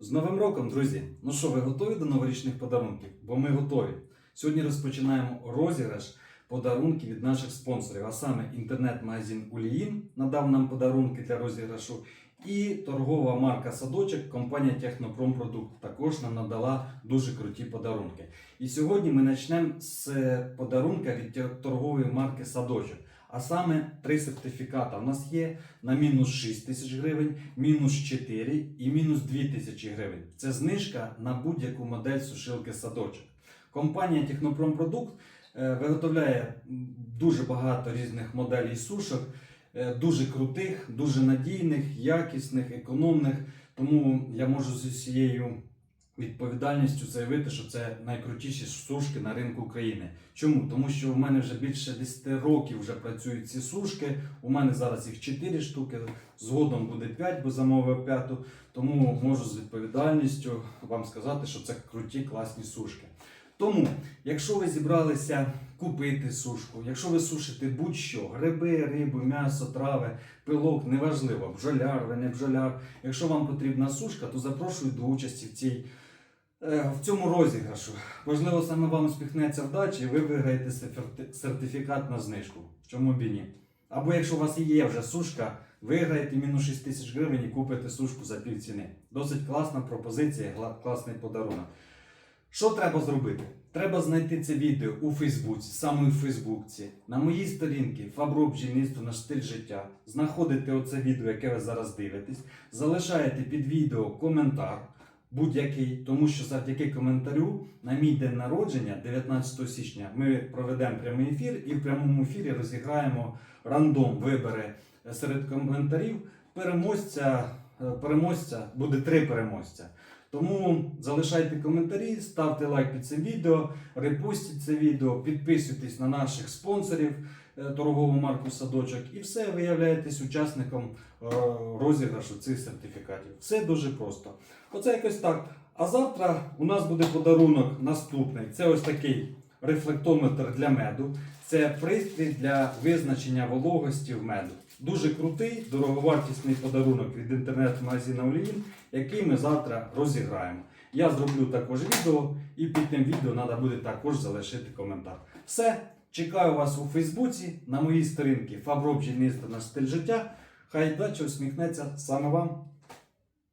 З Новим роком, друзі! Ну що, ви готові до новорічних подарунків? Бо ми готові. Сьогодні розпочинаємо розіграш подарунків від наших спонсорів, а саме інтернет-магазин Уліїн надав нам подарунки для розіграшу. І торгова марка Садочок, компанія Технопромпродукт також нам надала дуже круті подарунки. І сьогодні ми почнемо з подарунка від торгової марки Садочок. А саме три сертифіката. У нас є на мінус 6 тисяч гривень, мінус 4 і мінус 2 тисячі гривень. Це знижка на будь-яку модель сушилки садочок. Компанія Технопромпродукт е, виготовляє дуже багато різних моделей сушок, е, дуже крутих, дуже надійних, якісних, економних. Тому я можу з усією відповідальністю заявити, що це найкрутіші сушки на ринку України. Чому? Тому що у мене вже більше 10 років вже працюють ці сушки. У мене зараз їх 4 штуки, згодом буде 5, бо замовив п'яту. Тому можу з відповідальністю вам сказати, що це круті, класні сушки. Тому, якщо ви зібралися купити сушку, якщо ви сушите будь-що, гриби, рибу, м'ясо, трави, пилок, неважливо, бджоляр, ви не бджоляр. Якщо вам потрібна сушка, то запрошую до участі в цій. Е, В цьому розіграшу. Можливо, саме вам успіхнеться вдача і ви виграєте сертифікат на знижку. Чому б і ні? Або якщо у вас є вже сушка, виграєте мінус 6 тисяч гривень і купите сушку за пів ціни. Досить класна пропозиція, класний подарунок. Що треба зробити? Треба знайти це відео у Фейсбуці, саме у Фейсбуці, на моїй сторінці Фабро бджільництво наш стиль життя. Знаходите оце відео, яке ви зараз дивитесь, залишаєте під відео коментар будь-який, тому що завдяки коментарю на мій день народження, 19 січня, ми проведемо прямий ефір і в прямому ефірі розіграємо рандом вибори серед коментарів. Переможця, е, переможця буде три переможця. Тому залишайте коментарі, ставте лайк під цим відео, репостіть це відео, підписуйтесь на наших спонсорів е, торгову марку Садочок і все, ви являєтесь учасником е, розіграшу цих сертифікатів. Все дуже просто. Оце якось так. А завтра у нас буде подарунок наступний. Це ось такий рефлектометр для меду. Це пристрій для визначення вологості в меду. Дуже крутий, дороговартісний подарунок від інтернет-магазину Оліїн, який ми завтра розіграємо. Я зроблю також відео, і під тим відео треба буде також залишити коментар. Все, чекаю вас у Фейсбуці, на моїй сторінці Фабро бджільництво наш стиль життя. Хай дача усміхнеться саме вам.